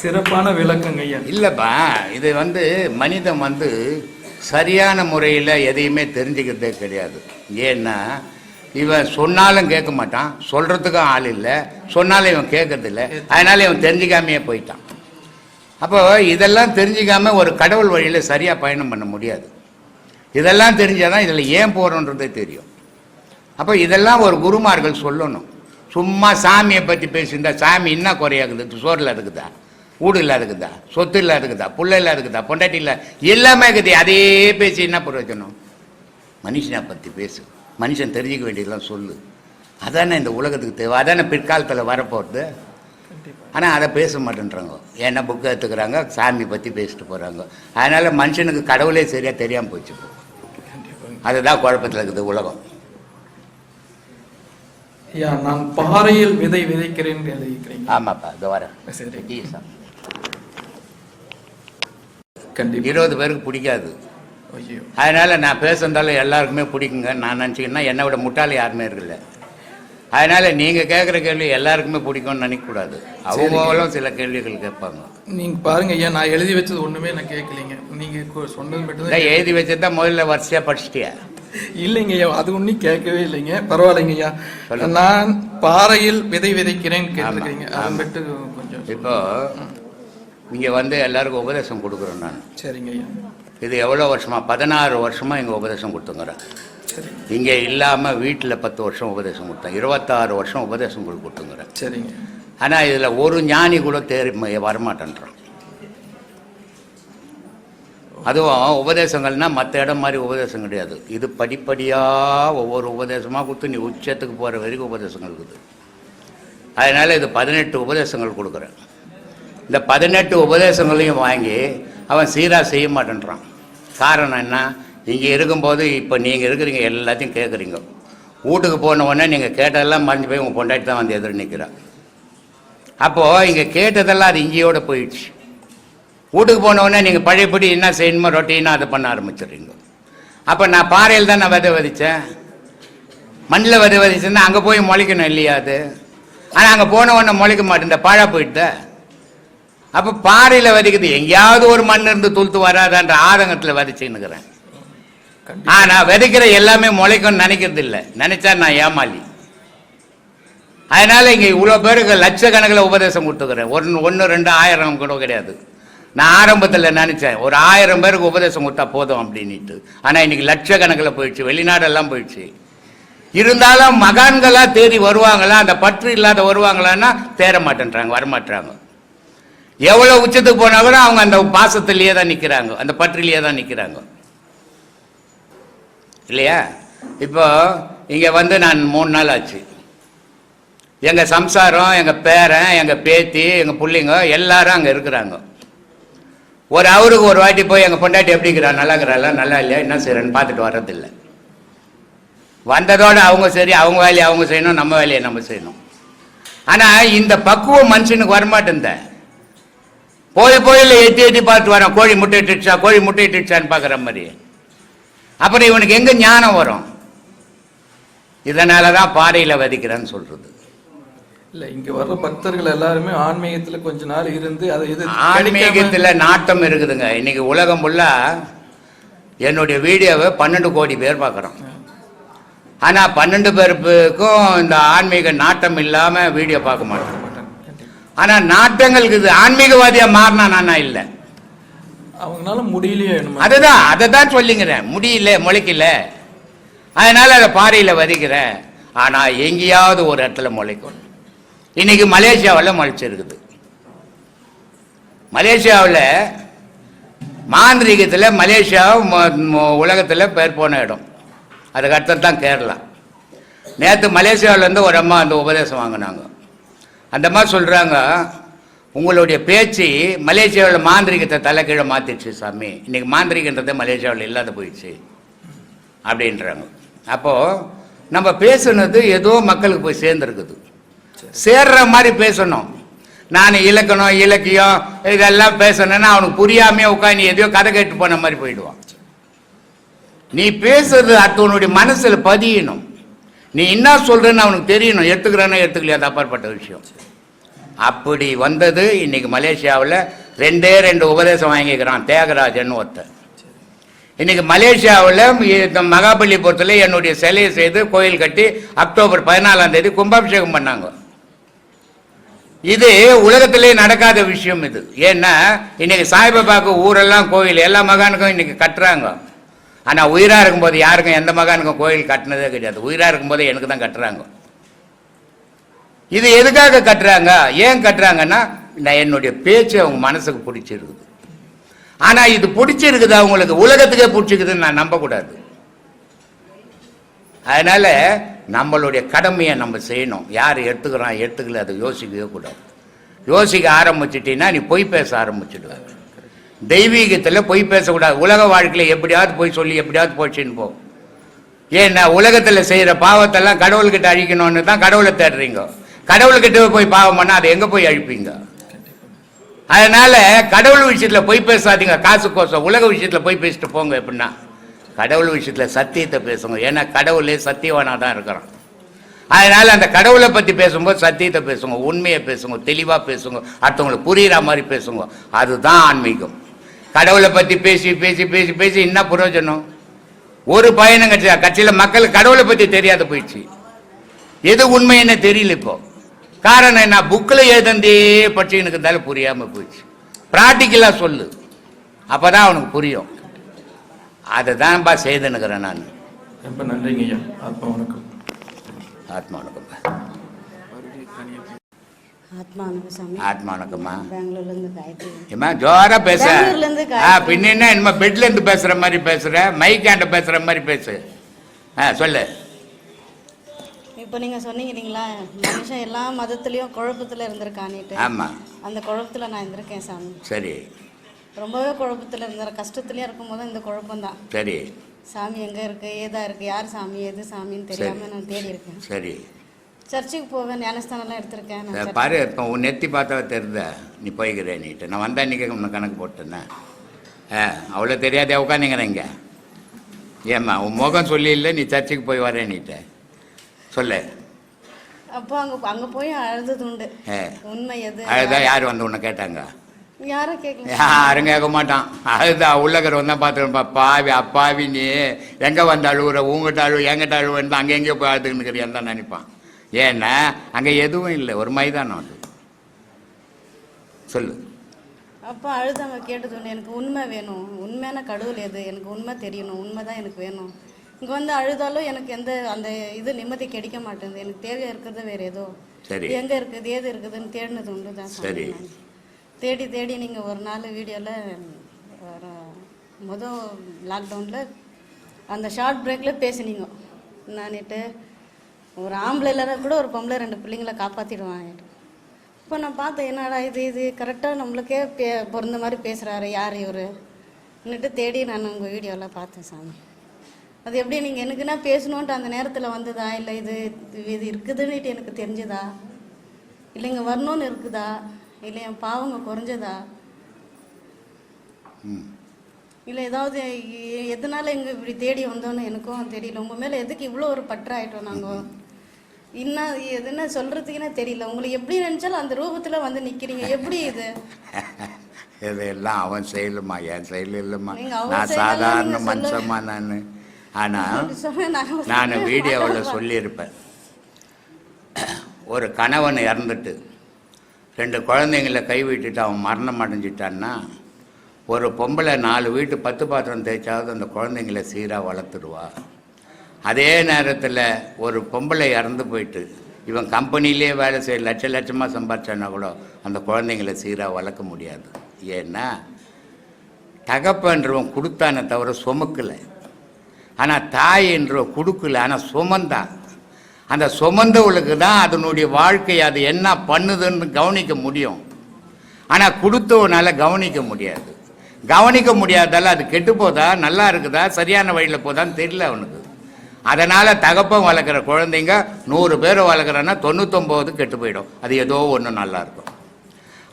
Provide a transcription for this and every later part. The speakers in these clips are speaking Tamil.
சிறப்பான விளக்கங்க ஐயா. இல்லைப்பா இது வந்து மனிதன் வந்து சரியான முறையில் எதையுமே தெரிஞ்சுக்கிறதே கிடையாது. ஏன்னா இவன் சொன்னாலும் கேட்க மாட்டான் சொல்கிறதுக்கும் ஆள் இல்லை சொன்னாலும் இவன் கேட்கறதில்ல அதனால் அதனால இவன் தெரிஞ்சுக்காமையே போயிட்டான். அப்போ இதெல்லாம் தெரிஞ்சுக்காம ஒரு கடவுள் வழியில் சரியாக பயணம் பண்ண முடியாது. இதெல்லாம் தெரிஞ்சால் தான் இதில் ஏன் போகிறோன்றதே தெரியும். அப்போ இதெல்லாம் ஒரு குருமார்கள் சொல்லணும். சும்மா சாமியை பற்றி பேசியிருந்தா சாமி என்ன குறையாகுது சோரில் இருக்குதா? வீடு இல்லா இருக்குதா? சொத்து இல்லா இருக்குதா? புள்ள இல்லா இருக்குதா? பொண்டாட்டி இல்லை? எல்லாமே இருக்குது. அதே பேசி என்ன பிரயோஜனம் மனுஷனை பற்றி பேசு. மனுஷன் தெரிஞ்சுக்க வேண்டியதெல்லாம் சொல்லு. அதானே இந்த உலகத்துக்கு தேவை. அதானே பிற்காலத்தில் கண்டிப்பா ஆனால் அதை பேச மாட்டேன்றாங்க. ஏன்னா புக்கை எடுத்துக்கிறாங்க. சாமி பற்றி பேசிட்டு போகிறாங்க அதனால் மனுஷனுக்கு கடவுளே சரியாக தெரியாமல் போச்சு அதுதான் குழப்பத்தில் இருக்குது உலகம். நான் பாறையில் விதை விதைக்கிறேன் ஆமாப்பா இது வரேன். சரி டீசா. கண்டிப்பா. இருபது பேருக்கு பிடிக்காது. அதனால் நான் பேசுறதாலும் எல்லாருக்குமே பிடிக்குங்க. நான் நினச்சிங்கன்னா என்னை விட முட்டாள் யாருமே இருக்குல்ல அதனால் நீங்கள் கேட்குற கேள்வி எல்லாருக்குமே பிடிக்கும்னு நினைக்கக்கூடாது. அவங்களும் சில கேள்விகள் கேட்பாங்க. நீங்க பாருங்க ஐயா நான் எழுதி வச்சது ஒண்ணுமே நான் கேட்கலைங்க. நீங்க கு- சொன்னது மட்டும் எழுதி வச்சதா முதல்ல வரிசையாக படிச்சிட்டியா? இல்லைங்க ஐயா அது ஒன்றும் கேட்கவே இல்லைங்க. பரவாயில்லைங்க ஐயா. நான் பாறையில் விதை விதைக்கிறேன் கேட்டிருக்கீங்க அதை. மட்டும் கொஞ்சம் இப்போ இங்கே வந்து எல்லாருக்கும் உபதேசம் கொடுக்குறேன் நான். சரிங்க ஐயா. இது எவ்வளோ வருஷமா? பதினாறு வருஷமாக இங்கே உபதேசம் கொடுத்துங்கிறேன். இங்கே இல்லாமல் வீட்டில் பத்து வருஷம் உபதேசம் கொடுத்தேன். இருபத்தாறு வருஷம் உபதேசம் கொடு- கொடுத்துங்கிறேன். சரிங்க. ஆனால் இதில் ஒரு ஞானி கூட தேறி ம- வரமாட்டேன்றான். அதுவும் உபதேசங்கள்னா மற்ற இடம் மாதிரி உபதேசம் கிடையாது. இது படிப்படியாக ஒவ்வொரு உபதேசமாக கொடுத்து நீ உச்சத்துக்கு போகிற வரைக்கும் உபதேசங்கள் இருக்குது. அதனால் இது பதினெட்டு உபதேசங்கள் கொடுக்குறேன். இந்த பதினெட்டு உபதேசங்களையும் வாங்கி அவன் சீராக செய்ய மாட்டேன்றான். காரணம் என்ன? இங்கே இருக்கும்போது இப்போ நீங்கள் இருக்கிறீங்க எல்லாத்தையும் கேட்குறீங்க வீட்டுக்கு போன உடனே நீங்கள் கேட்டதெல்லாம் மறைஞ்சு போய் உங்கள் பொண்டாட்டி தான் வந்து எதிர் நிற்கிறான் அப்போது இங்கே கேட்டதெல்லாம் அது இங்கேயோடு போயிடுச்சு. வீட்டுக்கு போன உடனே நீங்கள் பழையபடி என்ன செய்யணுமோ ரொட்டீனாக அதை பண்ண ஆரம்பிச்சிடுறீங்க. அப்போ நான் பாறையில் தான் நான் விதை விதைச்சேன்? மண்ணில் விதை விதைச்சேன்னா அங்கே போய் முளைக்கணும் இல்லையா அது? ஆனால் அங்கே போன உடனே முளைக்க மாட்டேன் இந்த பாழா போயிட்டு? அப்போ பாறையில் விதைக்குது எங்கேயாவது ஒரு மண் இருந்து துளுத்து வராதான்ற ஆதங்கத்தில் விதைச்சுன்னுக்கிறேன் ஆனால் விதைக்கிற எல்லாமே முளைக்கும்னு நினைக்கிறது இல்லை. நினைச்சா நான் ஏமாளி. அதனால இங்கே இவ்வளோ பேருக்கு லட்சக்கணக்கில் உபதேசம் கொடுத்துக்கிறேன். ஒன்று ஒன்று ரெண்டு ஆயிரம் கூட கிடையாது. நான் ஆரம்பத்தில் நினச்சேன் ஒரு ஆயிரம் பேருக்கு உபதேசம் கொடுத்தா போதும் அப்படின்ட்டு ஆனால் இன்னைக்கு லட்சக்கணக்கில் போயிடுச்சு. வெளிநாடெல்லாம் போயிடுச்சு. இருந்தாலும் மகான்களாக தேடி வருவாங்களா? அந்த பற்று இல்லாத வருவாங்களான்னா தேர மாட்டேன்றாங்க வரமாட்டாங்க எவ்வளோ உச்சத்துக்கு போனா கூட அவங்க அந்த பாசத்திலேயே தான் நிற்கிறாங்க அந்த பற்றிலேயே தான் நிற்கிறாங்க இல்லையா? இப்போ இங்கே வந்து நான் மூணு நாள் ஆச்சு. எங்கள் சம்சாரம் எங்கள் பேரன் எங்கள் பேத்தி எங்கள் பிள்ளைங்க எல்லாரும் அங்கே இருக்கிறாங்க. ஒரு அவருக்கு ஒரு வாட்டி போய் எங்கள் பொண்டாட்டி எப்படி இருக்கிறா? நல்லா நல்லா இல்லையா? என்ன செய்கிறேன்னு பார்த்துட்டு வர்றதில்லை. வந்ததோடு அவங்க சரி அவங்க வேலையை அவங்க செய்யணும் நம்ம வேலையை நம்ம செய்யணும். ஆனால் இந்த பக்குவம் மனுஷனுக்கு வரமாட்டேன் போய் போயில் எட்டி எட்டி பார்த்து வரேன். கோழி முட்டை இட்டுச்சா கோழி முட்டை இட்டுச்சான்னு பார்க்குற மாதிரி. அப்புறம் இவனுக்கு எங்கே ஞானம் வரும்? இதனால தான் பாறையில் வதிக்கிறேன்னு சொல்கிறது இல்ல இங்க வர்ற பக்தர்கள் எல்லாருமே ஆன்மீகத்துல கொஞ்ச நாள் இருந்து அதை இது ஆன்மீகத்தில் நாட்டம் இருக்குதுங்க. இன்னைக்கு உலகம் ஃபுல்லா என்னுடைய வீடியோவை பன்னெண்டு கோடி பேர் பார்க்குறோம். ஆனால் பன்னெண்டு பேருக்கும் இந்த ஆன்மீக நாட்டம் இல்லாமல் வீடியோ பார்க்க மாட்டோம். ஆனால் நாட்டங்களுக்கு இது ஆன்மீகவாதியாக மாறினா நானா இல்லை. அவங்களால முடியலையே. அதுதான் அதை தான் சொல்லிங்கிறேன். முடியல முளைக்கல. அதனால அதை பாறையில் வதிக்கிறேன் ஆனால் எங்கேயாவது ஒரு இடத்துல முளைக்கும் இன்னைக்கு மலேசியாவில் முளைச்சிருக்குது. மலேசியாவில் மாந்திரீகத்தில் மலேசியா உலகத்தில் பேர் போன இடம். அதுக்கு அடுத்தது தான் கேரளா. நேற்று மலேசியாவிலேருந்து ஒரு அம்மா அந்த உபதேசம் வாங்கினாங்க. அந்த மாதிரி சொல்கிறாங்க உங்களுடைய பேச்சு மலேசியாவில் மாந்திரிகத்தை தலைக்கீழே மாற்றிடுச்சு சாமி. இன்றைக்கி மாந்திரிகன்றது மலேசியாவில் இல்லாத போயிடுச்சு. அப்படின்றாங்க. அப்போது நம்ம பேசுனது ஏதோ மக்களுக்கு போய் சேர்ந்துருக்குது. சேர்ற மாதிரி பேசணும். நான் இலக்கணம் இலக்கியம் இதெல்லாம் பேசணும்னா அவனுக்கு புரியாமையே உட்காந்து எதையோ கதை கேட்டு போன மாதிரி போயிடுவான். நீ பேசுறது அடுத்தவனுடைய மனசில் பதியணும். நீ என்ன சொல்கிறேன்னு அவனுக்கு தெரியணும். எடுத்துக்கிறானோ ஏற்றுக்கலையா அது அப்பாற்பட்ட விஷயம். அப்படி வந்தது இன்னைக்கு மலேசியாவில் ரெண்டே ரெண்டு உபதேசம் வாங்கிக்கிறான் தேகராஜன் ஒருத்தன். இன்னைக்கு மலேசியாவில் இந்த மகாபலிபுரத்தில் என்னுடைய சிலையை செய்து கோயில் கட்டி அக்டோபர் பதினாலாம் தேதி கும்பாபிஷேகம் பண்ணாங்க. இது உலகத்திலே நடக்காத விஷயம் இது. ஏன்னா இன்னைக்கு சாய்பாபாவுக்கு ஊரெல்லாம் கோயில் எல்லா மகானுக்கும் இன்னைக்கு கட்டுறாங்க. ஆனால் உயிராக இருக்கும்போது யாருக்கும் எந்த மகானுக்கும் கோயில் கட்டினதே கிடையாது. உயிராக இருக்கும்போது எனக்கு தான் கட்டுறாங்க. இது எதுக்காக கட்டுறாங்க? ஏன் கட்டுறாங்கன்னா நான் என்னுடைய பேச்சு அவங்க மனசுக்கு பிடிச்சிருக்குது. ஆனால் இது பிடிச்சிருக்குது அவங்களுக்கு. உலகத்துக்கே பிடிச்சிருக்குதுன்னு நான் நம்பக்கூடாது. அதனால் நம்மளுடைய கடமையை நம்ம செய்யணும். யார் எடுத்துக்கிறான் எடுத்துக்கல அதை யோசிக்கவே கூடாது. யோசிக்க ஆரம்பிச்சிட்டீங்கன்னா நீ பொய் பேச ஆரம்பிச்சிடுவாங்க. தெய்வீகத்தில் பொய் பேசக்கூடாது. உலக வாழ்க்கையில் எப்படியாவது போய் சொல்லி எப்படியாவது போச்சுன்னு போ. ஏன்னா உலகத்தில் செய்கிற பாவத்தெல்லாம் கடவுள்கிட்ட அழிக்கணும்னு தான் கடவுளை தேடுறீங்க. கடவுள்கிட்ட போய் பாவம் பண்ணால் அதை எங்கே போய் அழிப்பீங்க? அதனால கடவுள் விஷயத்தில் பொய் பேசாதீங்க. காசு கோசம் உலக விஷயத்தில் போய் பேசிட்டு போங்க எப்படின்னா கடவுள் விஷயத்தில் சத்தியத்தை பேசுங்க. ஏன்னா கடவுளே சத்தியவானாக தான் இருக்கிறான். அதனால் அந்த கடவுளை பற்றி பேசும்போது சத்தியத்தை பேசுங்க உண்மையை பேசுங்க தெளிவாக பேசுங்க அடுத்தவங்களுக்கு புரிகிற மாதிரி பேசுங்க. அதுதான் ஆன்மீகம். கடவுளை பத்தி பேசி பேசி பேசி பேசி என்ன பிரயோஜனம்? ஒரு பயணம் கட்சி கட்சியில மக்களுக்கு கடவுளை பத்தி தெரியாத போயிடுச்சு. எது உண்மைன்னு தெரியல இப்போ? காரணம் என்ன? புக்கில் எழுதந்தே படிச்சுக்கிட்டு இருந்தாலும் புரியாமல் போயிடுச்சு. ப்ராக்டிக்கலாக சொல்லு. அப்போ தான் அவனுக்கு புரியும். அதை தான்ப்பா செய்துனுக்கிறேன் நான். ரொம்ப நன்றிங்க ஐயா ஆத்மா வணக்கம். ஆத்மா வணக்கம்ப்பா ஆத்மா அனுபவசாமி ஆத்மா வணக்கம்மா பெங்களூர்ல இருந்து காயத்ரி. ஏம்மா ஜோரா பேச. ஆ பின்ன என்ன என்னமா பெட்ல இருந்து பேசுற மாதிரி பேசுற மைக்காண்ட பேசுற மாதிரி பேசு. ஆ சொல்லு. இப்போ நீங்க சொன்னீங்க இல்லைங்களா மனுஷன் எல்லா மதத்துலயும் குழப்பத்துல இருந்திருக்கானிட்டு. ஆமா. அந்த குழப்பத்துல நான் இருந்திருக்கேன் சாமி. சரி. ரொம்பவே குழப்பத்துல இருந்த கஷ்டத்துலயே இருக்கும்போது இந்த குழப்பம் தான் சரி. சாமி எங்க இருக்கு? ஏதா இருக்கு? யார் சாமி? எது சாமின்னு தெரியாம நான் தேடி இருக்கேன் சரி. சர்ச்சுக்கு போவேன் ஞானஸ்தானம்லாம் எடுத்திருக்கேன் பாரு இப்போ உன் நெத்தி பார்த்தா தெரிந்த நீ போய்க்கிறேன் நீட்டு. நான் வந்தா அன்றைக்கி உன்னை கணக்கு போட்டேன்னே. ஆ அவ்வளோ தெரியாதே உட்காந்துங்கிறேன் இங்கே. ஏம்மா உன் முகம் சொல்லி இல்லை நீ சர்ச்சுக்கு போய் வரேன் நீட்ட. சொல்லு. அப்போ அங்க அங்க போய் அழுதது உண்டு. உண்மை எது? அதுதான் யார் வந்து உன்னை கேட்டாங்க? யாரும் கேட்கல யாரும் கேட்க மாட்டான். அதுதான் உள்ளக்கிறவன் தான் பார்த்துருப்பா பாவி அப்பாவி நீ. எங்கே வந்து அழுவுற? உங்ககிட்ட அழுவு எங்கிட்ட அழுவுன்னு அங்கே எங்கேயோ போய் அழுதுன்னுக்கிறியான்னு தான் நினைப்பான். ஏன்னா அங்கே எதுவும் இல்லை. ஒரு மைதானம் அது. சொல்லு. அப்போ அழுதாங்க கேட்டது எனக்கு உண்மை வேணும். உண்மையான கடவுள் எது? எனக்கு உண்மை தெரியணும். உண்மை தான் எனக்கு வேணும். இங்கே வந்து அழுதாலும் எனக்கு எந்த அந்த இது நிம்மதி கிடைக்க மாட்டேங்குது. எனக்கு தேவையா இருக்கிறது வேற ஏதோ. சரி. எங்க இருக்குது ஏது இருக்குதுன்னு தேடினது உண்டு தான் சரி. தேடி தேடி நீங்க ஒரு நாள் வீடியோவில் மொதல் லாக்டவுனில் அந்த ஷார்ட் பிரேக்கில் பேசுனீங்க. நானிட்டு ஒரு ஆம்பளை கூட ஒரு பொம்பளை ரெண்டு பிள்ளைங்கள காப்பாற்றிடுவாங்க இப்போ நான் பார்த்தேன் என்னடா இது இது கரெக்டாக நம்மளுக்கே பே பொருந்த மாதிரி பேசுகிறாரு யார் இவர்ன்னுட்டு தேடி நான் உங்கள் வீடியோவில் பார்த்தேன் சாமி. அது எப்படி நீங்கள் எனக்குன்னா பேசணுன்ட்டு அந்த நேரத்தில் வந்ததா? இல்லை இது இது இருக்குதுன்னுட்டு எனக்கு தெரிஞ்சதா? இல்லை இங்கே வரணும்னு இருக்குதா? இல்லை என் பாவங்க குறைஞ்சதா? இல்லை ஏதாவது எதனால இங்கே இப்படி தேடி வந்தோன்னு எனக்கும் தெரியல. உங்கள் மேலே எதுக்கு இவ்வளோ ஒரு பற்றாயிட்டோம் நாங்கள் இன்னும் எதுன்னு சொல்கிறதுக்குன்னே தெரியல. உங்களை எப்படி நினச்சாலும் அந்த ரூபத்தில் வந்து நிற்கிறீங்க எப்படி இது? இதெல்லாம் அவன் செயலுமா என் செயல் இல்லைம்மா. நான் சாதாரண மனுஷம்மா நான். ஆனால் நான் வீடியோவில் சொல்லியிருப்பேன். ஒரு கணவன் இறந்துட்டு ரெண்டு குழந்தைங்கள கை விட்டுட்டு அவன் மரணம் அடைஞ்சிட்டான்னா ஒரு பொம்பளை நாலு வீட்டு பத்து பாத்திரம் தேய்ச்சாவது அந்த குழந்தைங்கள சீராக வளர்த்துடுவா. அதே நேரத்தில் ஒரு பொம்பளை இறந்து போயிட்டு இவன் கம்பெனிலே வேலை செய்ய லட்ச லட்சமாக சம்பாதிச்சானா கூட அந்த குழந்தைங்கள சீராக வளர்க்க முடியாது. ஏன்னா தகப்பன்றவன் கொடுத்தானே தவிர சுமக்கலை. ஆனால் தாய் என்றவன் கொடுக்கல ஆனால் சுமந்தான் அந்த சுமந்தவளுக்கு தான் அதனுடைய வாழ்க்கை அது என்ன பண்ணுதுன்னு கவனிக்க முடியும். ஆனால் கொடுத்தவனால் கவனிக்க முடியாது. கவனிக்க முடியாதால அது கெட்டு போதா நல்லா இருக்குதா சரியான வழியில் போதான்னு தெரியல அவனுக்கு. அதனால் தகப்பன் வளர்க்குற குழந்தைங்க நூறு பேர் வளர்க்குறன்னா தொண்ணூத்தொம்பது கெட்டு போயிடும். அது ஏதோ ஒன்று நல்லா இருக்கும்.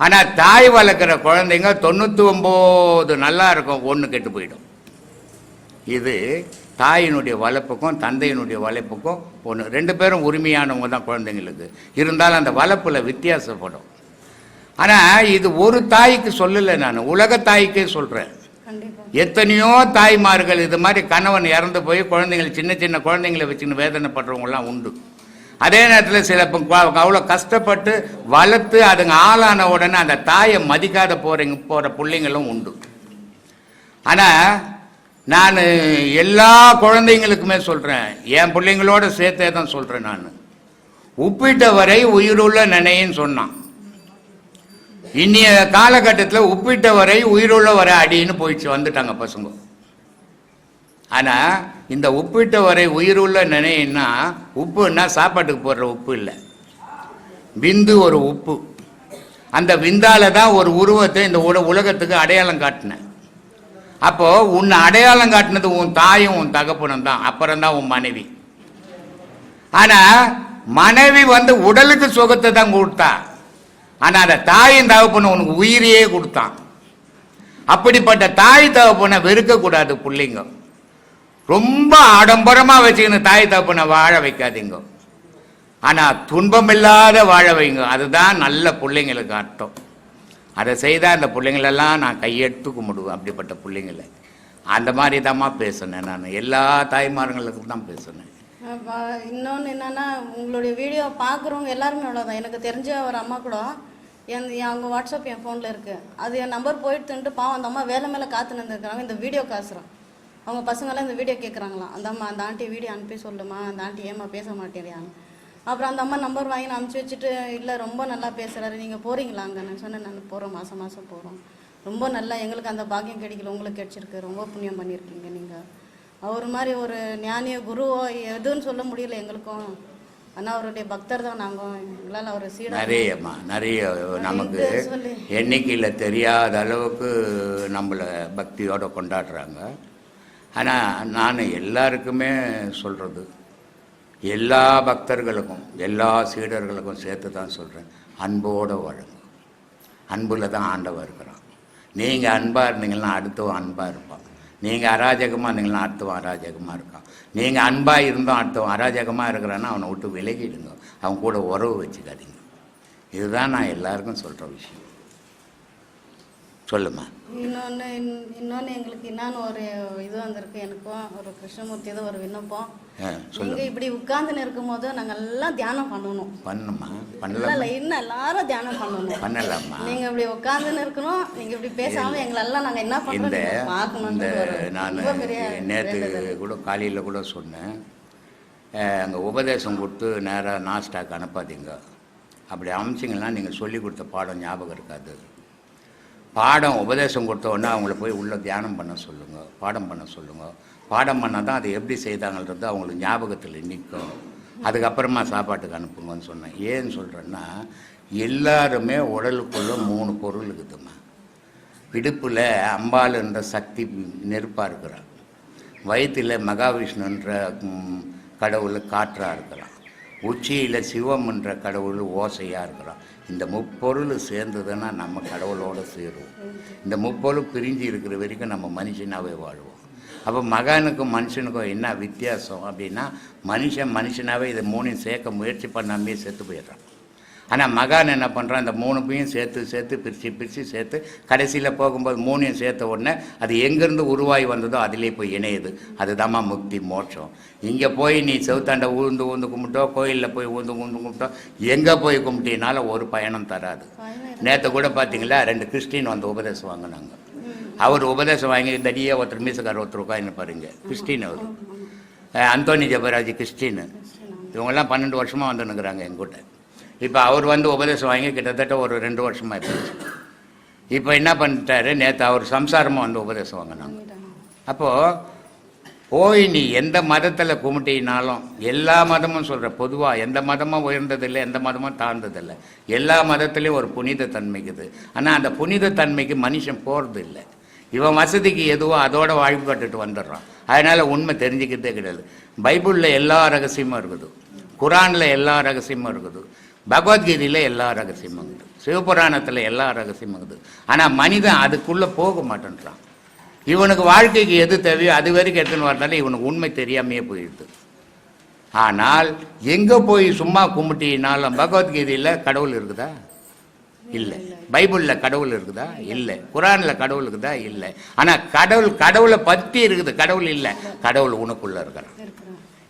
ஆனால் தாய் வளர்க்குற குழந்தைங்க தொண்ணூற்றி ஒம்பது நல்லா இருக்கும் ஒன்று கெட்டு போயிடும். இது தாயினுடைய வளர்ப்புக்கும் தந்தையினுடைய வளர்ப்புக்கும் ஒன்று ரெண்டு பேரும் உரிமையானவங்க தான் குழந்தைங்களுக்கு. இருந்தாலும் அந்த வளர்ப்பில் வித்தியாசப்படும். ஆனால் இது ஒரு தாய்க்கு சொல்லலை நான் உலக தாய்க்கே சொல்கிறேன் எத்தனையோ தாய்மார்கள் இது மாதிரி கணவன் இறந்து போய் குழந்தைங்கள் சின்ன சின்ன குழந்தைங்களை வச்சுன்னு வேதனைப்படுறவங்கலாம் உண்டு. அதே நேரத்தில் சில அவ்வளோ கஷ்டப்பட்டு வளர்த்து அதுங்க ஆளான உடனே அந்த தாயை மதிக்காத போகிறீங்க போகிற பிள்ளைங்களும் உண்டு. ஆனால் நான் எல்லா குழந்தைங்களுக்குமே சொல்கிறேன் என் பிள்ளைங்களோட சேர்த்தே தான் சொல்கிறேன் நான். உப்பிட்ட வரை உயிருள்ள நினைன்னு சொன்னான். இன்னைய காலகட்டத்தில் உப்பிட்ட வரை உயிருள்ள வரை அடின்னு போயிடுச்சு வந்துட்டாங்க பசங்க. ஆனால் இந்த உப்பிட்ட வரை உயிருள்ள நினைன்னா உப்புன்னா சாப்பாட்டுக்கு போடுற உப்பு இல்லை. விந்து ஒரு உப்பு. அந்த விந்தால தான் ஒரு உருவத்தை இந்த உல உலகத்துக்கு அடையாளம் காட்டினேன் அப்போ உன்னை அடையாளம் காட்டினது உன் தாயும் உன் தகப்பனும் தான் அப்புறம் தான் உன் மனைவி. ஆனால் மனைவி வந்து உடலுக்கு சுகத்தை தான் கொடுத்தா. ஆனால் அந்த தாயின் தகப்பனை உனக்கு உயிரையே கொடுத்தான். அப்படிப்பட்ட தாய் தகப்பனை வெறுக்கக்கூடாது பிள்ளைங்க. ரொம்ப ஆடம்பரமாக வச்சுக்கின்னு தாய் தகப்பனை வாழ வைக்காதீங்க. ஆனால் துன்பம் இல்லாத வாழ வைங்க. அதுதான் நல்ல பிள்ளைங்களுக்கு அர்த்தம். அதை செய்தால் அந்த பிள்ளைங்களெல்லாம் நான் கையெடுத்து கும்பிடுவேன் அப்படிப்பட்ட பிள்ளைங்களை. அந்த மாதிரி தாம்மா பேசினேன் நான். எல்லா தாய்மார்களுக்கும் தான் பேசினேன். இன்னொன்று என்னென்னா என்னன்னா உங்களுடைய வீடியோ பார்க்குறவங்க எல்லாருமே அவ்வளோதான் எனக்கு தெரிஞ்ச ஒரு அம்மா கூட என் என் அவங்க வாட்ஸ்அப் என் ஃபோனில் இருக்குது அது என் நம்பர் போயிட்டுன்ட்டு பாவம் அந்த அம்மா வேலை மேலே காத்து நின்றுருக்காங்க இந்த வீடியோ காசுறோம் அவங்க பசங்களாம் இந்த வீடியோ கேட்குறாங்களாம் அந்த அம்மா அந்த ஆண்டி வீடியோ அனுப்பி சொல்லுமா? அந்த ஆண்டி ஏமா பேச மாட்டேறியான்னு. அப்புறம் அந்த அம்மா நம்பர் வாங்கி நான் அனுப்பிச்சி வச்சுட்டு இல்லை ரொம்ப நல்லா பேசுகிறாரு நீங்கள் போகிறீங்களா அங்கே? நான் சொன்னேன் நான் போகிறோம் மாதம் மாதம் போகிறோம் ரொம்ப நல்லா எங்களுக்கு அந்த பாக்கியம் கிடைக்கல. உங்களுக்கு கிடைச்சிருக்கு. ரொம்ப புண்ணியம் பண்ணியிருக்கீங்க நீங்கள் அவர் மாதிரி ஒரு ஞானியோ குருவோ எதுன்னு சொல்ல முடியல எங்களுக்கும். ஆனால் அவருடைய பக்தர் தான் நாங்கள் எங்களால் அவர் சீடா நிறையம்மா நிறைய நமக்கு. எண்ணிக்கையில் தெரியாத அளவுக்கு நம்மளை பக்தியோட கொண்டாடுறாங்க. ஆனால் நான் எல்லாருக்குமே சொல்கிறது எல்லா பக்தர்களுக்கும் எல்லா சீடர்களுக்கும் சேர்த்து தான் சொல்கிறேன் அன்போடு வாழுங்க. அன்பில் தான் ஆண்டவன் இருக்கிறான் நீங்கள் அன்பாக இருந்தீங்கன்னா அடுத்தவன் அன்பாக இருப்பான். நீங்கள் அராஜகமாக இருந்தீங்களா அடுத்தவன் அராஜகமாக இருக்கான். நீங்கள் அன்பாக இருந்தோம் அடுத்தவன் அராஜகமாக இருக்கிறான்னா அவனை விட்டு விலகிடுங்க. அவன் கூட உறவு வச்சுக்காதீங்க. இதுதான் நான் எல்லாருக்கும் சொல்கிற விஷயம். சொல்லுமா. இன்னொன்று இன்னொன்று எங்களுக்கு இன்னொன்று ஒரு இது வந்திருக்கு. எனக்கும் ஒரு கிருஷ்ணமூர்த்தி ஏதோ ஒரு விண்ணப்பம். நீங்கள் இப்படி உட்கார்ந்துன்னு இருக்கும்போது நாங்கள் எல்லாம் தியானம் பண்ணணும். பண்ணுமா? எல்லாம் பண்ணலாமா லைனாக எல்லாரும் தியானம் பண்ணணும். பண்ணலாமா? நீங்க இப்படி உட்கார்ந்துன்னு இருக்கணும். நீங்க இப்படி பேசாம எங்களெல்லாம் நாங்க என்ன பண்றோம் நீங்க இந்த நான் நேற்று. கூட காலையில் கூட சொன்னேன். அங்கே உபதேசம் கொடுத்து நேராக நாஸ்டாக் அனுப்பாதீங்க. அப்படி அமைச்சிங்கன்னா நீங்கள் சொல்லி கொடுத்த பாடம் ஞாபகம் இருக்காது. பாடம் உபதேசம் கொடுத்தோன்னா அவங்கள போய் உள்ள தியானம் பண்ண சொல்லுங்கள் பாடம் பண்ண சொல்லுங்கள் பாடம் பண்ணால் தான் அதை எப்படி செய்தாங்கன்றது அவங்களுக்கு ஞாபகத்தில் நிற்கும் அதுக்கப்புறமா சாப்பாட்டுக்கு அனுப்புங்கன்னு சொன்னேன். ஏன்னு சொல்கிறேன்னா எல்லாருமே உடலுக்குள்ள மூணு பொருள் இருக்குதும்மா. இடுப்பில் அம்பாள் என்ற சக்தி நெருப்பாக இருக்கிறான் வயிற்றில் மகாவிஷ்ணுன்ற கடவுள் காற்றாக இருக்கிறான். உச்சியில் சிவம்ன்ற கடவுள் ஓசையாக இருக்கிறான். இந்த முப்பொருள் சேர்ந்ததுன்னா நம்ம கடவுளோடு சேருவோம் இந்த முப்பொருள் பிரிஞ்சு இருக்கிற வரைக்கும் நம்ம மனுஷனாகவே வாழ்வோம். அப்போ மகானுக்கும் மனுஷனுக்கும் என்ன வித்தியாசம் அப்படின்னா மனுஷன் மனுஷனாவே இதை மூணையும் சேர்க்க முயற்சி பண்ணாமே செத்து போயிடுறான். ஆனால் மகான் என்ன பண்ணுறான் இந்த மூணு பையும் சேர்த்து சேர்த்து பிரித்து பிரித்து சேர்த்து கடைசியில் போகும்போது மூணையும் சேர்த்த உடனே அது எங்கேருந்து உருவாகி வந்ததோ அதிலே போய் இணையுது. அதுதாம்மா முக்தி மோட்சம். இங்கே போய் நீ செவுத்தாண்ட ஊந்து ஊந்து கும்பிட்டோ கோயிலில் போய் ஊந்து ஊந்து கும்பிட்டோ எங்கே போய் கும்பிட்டினாலும் ஒரு பயணம் தராது. நேற்று கூட பார்த்தீங்களா ரெண்டு கிறிஸ்டின் வந்து உபதேசம் வாங்கினாங்க. அவர் உபதேசம் வாங்கி தடியே ஒருத்தர் மீசக்கார ஒருத்தர் உட்காந்து பாருங்க கிறிஸ்டின் அவர். Anthony Jebaraj Christian. இவங்கெல்லாம் பன்னெண்டு வருஷமாக வந்துன்னுக்குறாங்க எங்கூட்ட. இப்போ அவர் வந்து உபதேசம் வாங்கி கிட்டத்தட்ட ஒரு ரெண்டு வருஷமாக இருந்துச்சு. இப்போ என்ன பண்ணிட்டாரு? நேற்று அவர் சம்சாரமாக வந்து உபதேசம் வாங்கினாங்க. அப்போது போய் நீ எந்த மதத்தில் கும்பிட்டினாலும் எல்லா மதமும் சொல்கிற பொதுவாக எந்த மதமும் உயர்ந்ததில்லை எந்த மதமும் தாழ்ந்ததில்லை. எல்லா மதத்துலேயும் ஒரு புனித தன்மைக்குது ஆனால் அந்த புனித தன்மைக்கு மனுஷன் போகிறது இல்லை இவன் வசதிக்கு எதுவோ அதோட வாழ்வுபட்டுட்டு வந்துடுறான். அதனால் உண்மை தெரிஞ்சுக்கிறதே கிடையாது. பைபிளில் எல்லா ரகசியமும் இருக்குது. குரானில் எல்லா ரகசியமும் இருக்குது. பகவத்கீதையில் எல்லா ரகசியமும் இருக்குது சிவபுராணத்தில் எல்லா ரகசியமும் இருக்குது ஆனால் மனிதன் அதுக்குள்ளே போக மாட்டேன்றான். இவனுக்கு வாழ்க்கைக்கு எது தேவையோ அது வரைக்கும் எடுத்துன்னு வரதால இவனுக்கு உண்மை தெரியாமையே போயிடுது. ஆனால் எங்கே போய் சும்மா கும்பிட்டினாலும் பகவத்கீதையில் கடவுள் இருக்குதா? இல்லை. பைபிளில் கடவுள் இருக்குதா? இல்லை. குரானில் கடவுள் இருக்குதா? இல்லை. ஆனால் கடவுள் கடவுளை பற்றி இருக்குது. கடவுள் இல்லை. கடவுள் உனக்குள்ள இருக்கிறான்.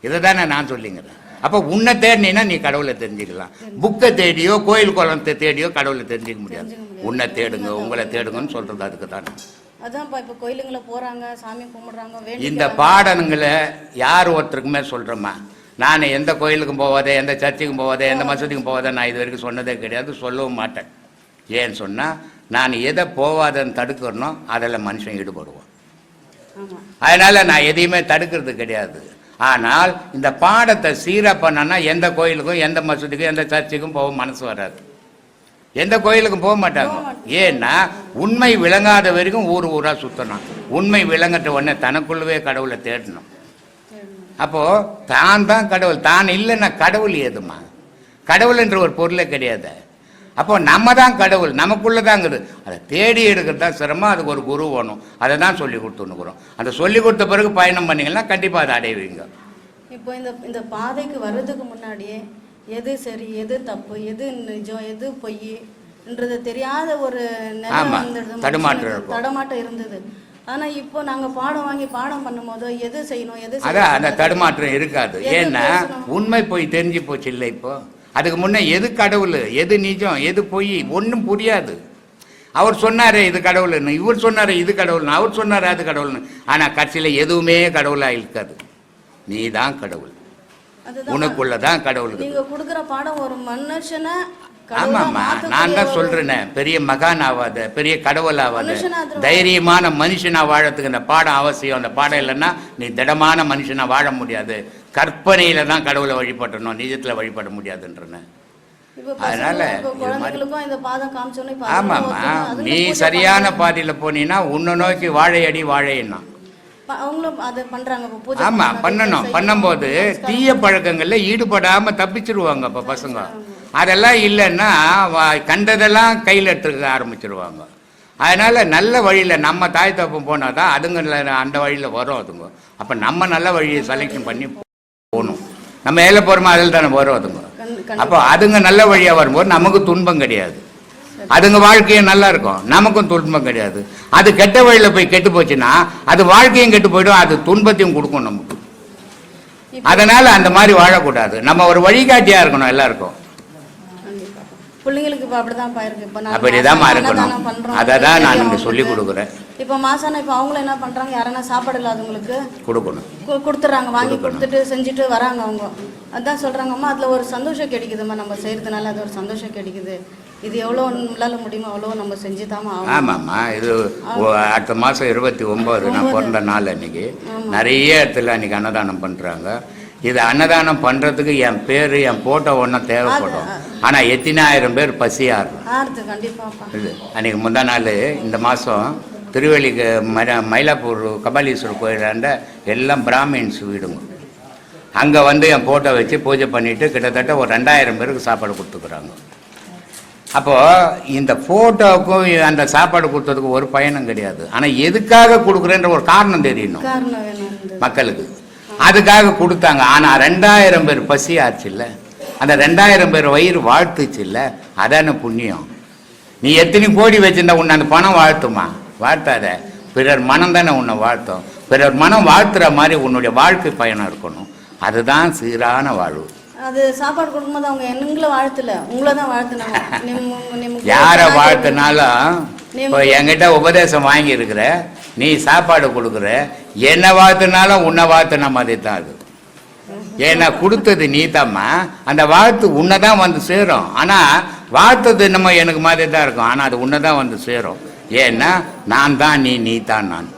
இதை தானே நான் சொல்லிங்கிறேன். அப்போ உன்னை தேடினீன்னா நீ கடவுளை தெரிஞ்சுக்கலாம். புக்கை தேடியோ கோயில் குளத்தை தேடியோ கடவுளை தெரிஞ்சுக்க முடியாது. உன்னை தேடுங்க உங்களை தேடுங்கன்னு சொல்றது அதுக்கு தானே அதான்ப்பா இப்போ கோயிலுங்களை போறாங்க சாமி கும்பிடுறாங்க இந்த பாடங்களை யார் ஒருத்தருக்குமே சொல்கிறோமா நான் எந்த கோயிலுக்கும் போவாதே எந்த சர்ச்சுக்கும் போவாதே எந்த மசூதிக்கும் போவாதே நான் இது வரைக்கும் சொன்னதே கிடையாது சொல்லவும் மாட்டேன். ஏன்னு சொன்னால் நான் எதை போவாதன்னு தடுக்கிறனோ அதில் மனுஷன் ஈடுபடுவான். ஆமா. அதனால் நான் எதையுமே தடுக்கிறது கிடையாது. ஆனால் இந்த பாடத்தை சீராக பண்ணனா எந்த கோயிலுக்கும் எந்த மசூதிக்கும் எந்த சர்ச்சுக்கும் போக மனசு வராது. எந்த கோயிலுக்கும் போக மாட்டாங்க. ஏன்னா உண்மை விளங்காத வரைக்கும் ஊர் ஊரா சுத்தணும். உண்மை விளங்கட்ட உடனே தனக்குள்ளவே கடவுளை தேடணும். அப்போ தான் தான் கடவுள். தான் இல்லைன்னா கடவுள் ஏதுமா கடவுள் என்ற ஒரு பொருளே கிடையாது. அப்போ நம்ம தான் கடவுள் நமக்குள்ள தாங்குது அதை தேடி எடுக்கிறது தான் சிரமம் அதுக்கு ஒரு குரு வேணும். அதை தான் சொல்லி கொடுத்துன்னுக்குறோம். அந்த சொல்லி கொடுத்த பிறகு பயணம் பண்ணீங்கன்னா கண்டிப்பாக அதை அடைவீங்க. இப்போ இந்த இந்த பாதைக்கு வர்றதுக்கு முன்னாடியே எது சரி எது தப்பு எது நிஜம் எது பொய்ன்றது தெரியாத ஒரு தடுமாற்றம். தடுமாட்டம் இருந்தது. ஆனா இப்போ நாங்க பாடம் வாங்கி பாடம் பண்ணும்போது எது செய்யணும் எது அதான் அந்த. தடுமாற்றம் இருக்காது. ஏன்னா? உண்மை போய் தெரிஞ்சு போச்சு இல்லை இப்போ? அதுக்கு முன்னே எது கடவுள் எது நிஜம் எது பொய் ஒன்றும் புரியாது. அவர் சொன்னாரு இது கடவுள்னு இவர் சொன்னாரு இது கடவுள்னு அவர் சொன்னாரு அது கடவுள்னு. ஆனா கட்சியில் எதுவுமே கடவுளா இருக்காது. நீ தான் கடவுள். உனக்குள்ள தான் கடவுள் கொடுக்குற பாடம் ஒரு மனுஷனை ஆமாம்மா நான் தான் சொல்றேனே. பெரிய மகான் ஆகாத பெரிய கடவுள் ஆகாத தைரியமான மனுஷனா வாழறதுக்கு இந்த பாடம் அவசியம். அந்த பாடம் இல்லைன்னா நீ திடமான மனுஷனா வாழ முடியாது. கற்பனையில தான் கடவுளை வழிபடணும் நிஜத்துல வழிபட முடியாதுன்றன அதனால ஆமாம்மா. ஒத்துக்கும். நீ சரியான. பாதையில போனீன்னா உன்னை நோக்கி வாழையடி வாழைன்னா. ஆமா பண்ணணும். பண்ணும்போது தீய பழக்கங்கள்ல ஈடுபடாம தப்பிச்சிருவாங்க இப்ப பசங்க. அதெல்லாம் இல்லைன்னா கண்டதெல்லாம் கையில் எடுத்துக்க ஆரம்பிச்சிருவாங்க. அதனால நல்ல வழியில நம்ம தாய் தப்பம் போனாதான் அதுங்க நல்ல- அந்த வழியில வரும் அதுங்க. அப்ப நம்ம நல்ல வழியை செலெக்ஷன் பண்ணி நம்ம ஏழை போறோமோ அதில் தானே வரும் அதுங்க. அப்போ அதுங்க நல்ல வழியா வரும்போது நமக்கு துன்பம் கிடையாது. அதுங்க வாழ்க்கையும் நல்லா இருக்கும். நமக்கும் துன்பம் கிடையாது. அது கெட்ட வழியில போய் கெட்டு போச்சுன்னா அது வாழ்க்கையும் கெட்டு போயிடும். அது துன்பத்தையும் கொடுக்கும் நமக்கு. அதனால அந்த மாதிரி வாழக்கூடாது. நம்ம ஒரு வழிகாட்டியா இருக்கணும் எல்லாருக்கும். பிள்ளைங்களுக்கு இப்போ அப்படிதான் இருக்கணும். அதை தான் நான் இங்க அவங்களுக்கு. சொல்லி கொடுக்குறேன். இப்போ மாசான இப்போ அவங்களும் என்ன பண்றாங்க? யாரனா சாப்பாடு இல்லாதவங்களுக்கு கொடுக்கணும். கு- கொடுத்துறாங்க வாங்கி. கொடுத்துட்டு செஞ்சுட்டு வராங்க அவங்க. அதான் சொல்றாங்கம்மா அதுல ஒரு சந்தோஷம் கிடைக்குதும்மா நம்ம செய்யறதுனால அது ஒரு சந்தோஷம் கிடைக்குது. இது எவ்வளோ நம்மளால முடியுமோ அவ்வளோ நம்ம செஞ்சு தாமா ஆமாம்மா இது அடுத்த மாதம் இருபத்தி ஒம்பது நான் பிறந்த நாள் அன்னைக்கு. நிறைய இடத்துல அன்னைக்கு அன்னதானம் பண்ணுறாங்க இது அன்னதானம் பண்ணுறதுக்கு என் பேர் என் ஃபோட்டோ ஒன்றும் தேவைப்படும். ஆனால் எத்தனாயிரம் பேர் ஆறுது கண்டிப்பாப்பா இது அன்னைக்கு முந்தா நாள் இந்த மாதம் திருவள்ளிக்கு மர மயிலாப்பூர் கபாலீஸ்வரர் கோயிலாண்ட எல்லாம் பிராமின்ஸ் வீடுங்க. அங்கே வந்து என் ஃபோட்டோ வச்சு பூஜை பண்ணிட்டு கிட்டத்தட்ட ஒரு ரெண்டாயிரம் பேருக்கு சாப்பாடு கொடுத்துக்குறாங்க. அப்போது இந்த ஃபோட்டோவுக்கும் அந்த சாப்பாடு கொடுத்ததுக்கும் ஒரு பயனும் கிடையாது. ஆனால் எதுக்காக கொடுக்குறேன்ற ஒரு காரணம் தெரியணும். மக்களுக்கு. அதுக்காக கொடுத்தாங்க. ஆனால் ரெண்டாயிரம் பேர் பசி ஆச்சுல்ல. அந்த ரெண்டாயிரம் பேர் வயிறு வாழ்த்துச்சு இல்ல அதான புண்ணியம். நீ எத்தனை கோடி வச்சிருந்தா உன்னை அந்த பணம் வாழ்த்துமா? வாழ்த்தாத. பிறர் மனம் தானே உன்னை வாழ்த்தும். பிறர் மனம் வாழ்த்துற மாதிரி உன்னுடைய வாழ்க்கை பயணம் இருக்கணும். அதுதான் சீரான வாழ்வு. அது சாப்பாடு கொடுக்கும்போது அவங்க எங்களை வாழ்த்தல. உங்களை தான் வாழ்த்துனாங்க. யாரை வாழ்த்துனாலும் இப்போ என்கிட்ட உபதேசம் வாங்கியிருக்கிற நீ சாப்பாடு கொடுக்குற என்ன வாழ்த்துனாலும் உன்னை வாழ்த்துன மாதிரி தான் அது. ஏன்னா கொடுத்தது நீ அந்த வாழ்த்து உன்னை தான் வந்து சேரும். ஆனால் வாழ்த்தது நம்ம எனக்கு மாதிரி தான் இருக்கும். ஆனால் அது உன்னை தான் வந்து சேரும். ஏன்னா நான் தான் நீ நீ தான் நான்.